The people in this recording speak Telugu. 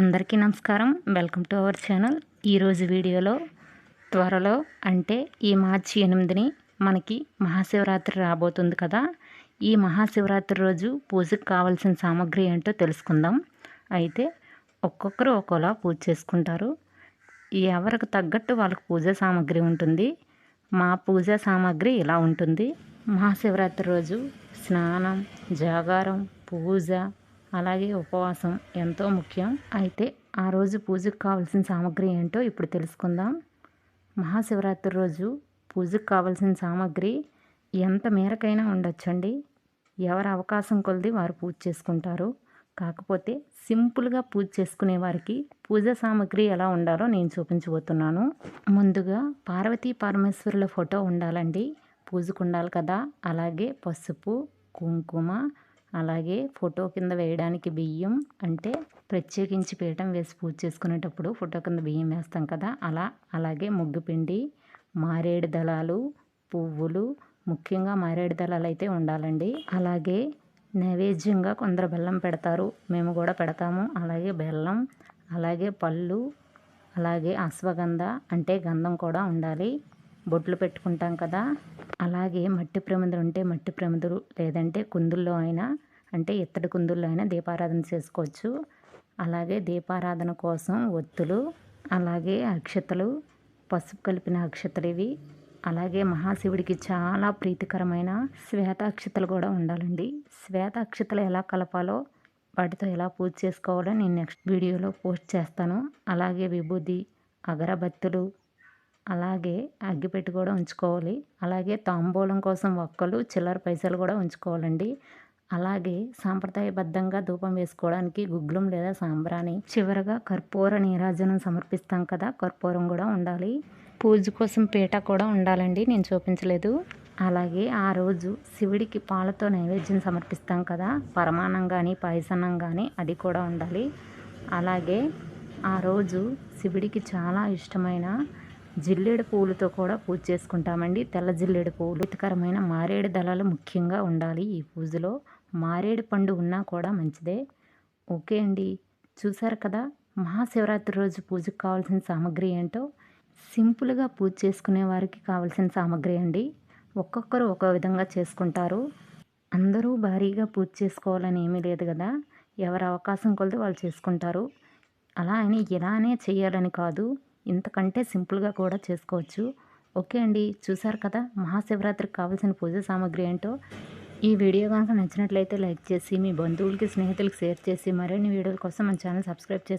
అందరికీ నమస్కారం. వెల్కమ్ టు అవర్ ఛానల్ ఈరోజు వీడియోలో త్వరలో అంటే ఈ మార్చి ఎనిమిదిని మనకి మహాశివరాత్రి రాబోతుంది కదా. ఈ మహాశివరాత్రి రోజు పూజకు కావాల్సిన సామాగ్రి ఏంటో తెలుసుకుందాం. అయితే ఒక్కొక్కరు ఒక్కోలా పూజ చేసుకుంటారు. ఎవరికి తగ్గట్టు వాళ్ళకి పూజా సామాగ్రి ఉంటుంది. మా పూజా సామాగ్రి ఇలా ఉంటుంది. మహాశివరాత్రి రోజు స్నానం జాగారం పూజ అలాగే ఉపవాసం ఎంతో ముఖ్యం. అయితే ఆ రోజు పూజకు కావాల్సిన సామాగ్రి ఏంటో ఇప్పుడు తెలుసుకుందాం. మహాశివరాత్రి రోజు పూజకు కావాల్సిన సామాగ్రి ఎంత మేరకైనా ఉండొచ్చండి. ఎవరి అవకాశం కొలిది వారు పూజ చేసుకుంటారు. కాకపోతే సింపుల్గా పూజ చేసుకునే వారికి పూజ సామాగ్రి ఎలా ఉండాలో నేను చూపించబోతున్నాను. ముందుగా పార్వతీ పరమేశ్వరుల ఫోటో ఉండాలండి. పూజకు ఉండాలి కదా. అలాగే పసుపు కుంకుమ అలాగే ఫోటో కింద వేయడానికి బియ్యం అంటే ప్రత్యేకించి పీఠం వేసి పూజ చేసుకునేటప్పుడు ఫోటో కింద బియ్యం వేస్తాం కదా అలా అలాగే ముగ్గుపిండి మారేడు దళాలు పువ్వులు ముఖ్యంగా మారేడు దళాలు అయితే ఉండాలండి. అలాగే నైవేద్యంగా కొందరు బెల్లం పెడతారు మేము కూడా పెడతాము. అలాగే బెల్లం అలాగే పళ్ళు అలాగే అశ్వగంధ అంటే గంధం కూడా ఉండాలి. బొట్లు పెట్టుకుంటాం కదా. అలాగే మట్టి ప్రమిదలు ఉంటే మట్టి ప్రమిదలు లేదంటే కుందుల్లో అయినా అంటే ఇత్తడి కుందుల్లో అయినా దీపారాధన చేసుకోవచ్చు. అలాగే దీపారాధన కోసం ఒత్తులు అలాగే అక్షతలు పసుపు కలిపిన అక్షతలు ఇవి. అలాగే మహాశివుడికి చాలా ప్రీతికరమైన శ్వేత అక్షతలు కూడా ఉండాలండి. శ్వేత అక్షతలు ఎలా కలపాలో వాటితో ఎలా పూజ చేసుకోవాలో నేను నెక్స్ట్ వీడియోలో పోస్ట్ చేస్తాను. అలాగే విభూది అగరబత్తులు అలాగే అగ్గిపెట్టి కూడా ఉంచుకోవాలి. అలాగే తాంబూలం కోసం ఒక్కలు చిల్లర పైసలు కూడా ఉంచుకోవాలండి. అలాగే సాంప్రదాయబద్ధంగా ధూపం వేసుకోవడానికి గుగ్గులం లేదా సాంబ్రాణి చివరగా కర్పూర నీరాజనం సమర్పిస్తాం కదా కర్పూరం కూడా ఉండాలి. పూజ కోసం పీట కూడా ఉండాలండి నేను చూపించలేదు. అలాగే ఆ రోజు శివుడికి పాలతో నైవేద్యం సమర్పిస్తాం కదా పరమాన్నం కానీ పాయసనం కానీ అది కూడా ఉండాలి. అలాగే ఆ రోజు శివుడికి చాలా ఇష్టమైన జిల్లేడు పువ్వులతో కూడా పూజ చేసుకుంటామండి. తెల్ల జిల్లేడు పువ్వులు హితకరమైన మారేడు దళాలు ముఖ్యంగా ఉండాలి. ఈ పూజలో మారేడు పండు ఉన్నా కూడా మంచిదే. ఓకే అండి. చూసారు కదా? మహాశివరాత్రి రోజు పూజకు కావాల్సిన సామాగ్రి ఏంటో? సింపుల్గా పూజ చేసుకునే వారికి కావాల్సిన సామాగ్రి అండి. ఒక్కొక్కరు ఒక విధంగా చేసుకుంటారు. అందరూ భారీగా పూజ చేసుకోవాలని ఏమీ లేదు కదా? ఎవరి అవకాశం కొలిది వాళ్ళు చేసుకుంటారు. అలా అని ఇలానే చేయాలని కాదు. ఇంతకంటే సింపుల్గా కూడా చేసుకోవచ్చు. ఓకే అండి. చూసారు కదా మహాశివరాత్రికి కావాల్సిన పూజ సామాగ్రి ఏంటో? ఈ వీడియో కనుక నచ్చినట్లయితే లైక్ చేసి మీ బంధువులకి స్నేహితులకి షేర్ చేసి మరిన్ని వీడియోల కోసం మన ఛానల్ సబ్స్క్రైబ్ చేసి